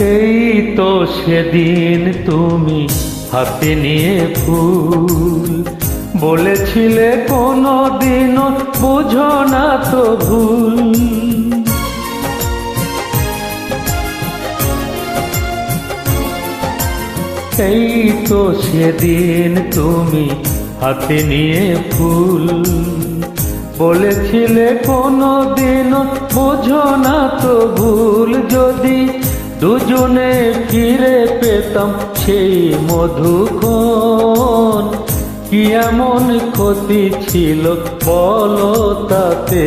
এই তো সেদিন তুমি হাতে নিয়ে ফুল বলেছিলে কোনো দিনও বুঝো না তো ভুল। এই তো সেদিন তুমি হাতে নিয়ে ফুল বলেছিলে কোনো দিন বোঝো না তো ভুল। যদি দুজনে ফিরে পেতাম সেই মধুক্ষণ। কি এমন ক্ষতি ছিল বলো তাতে?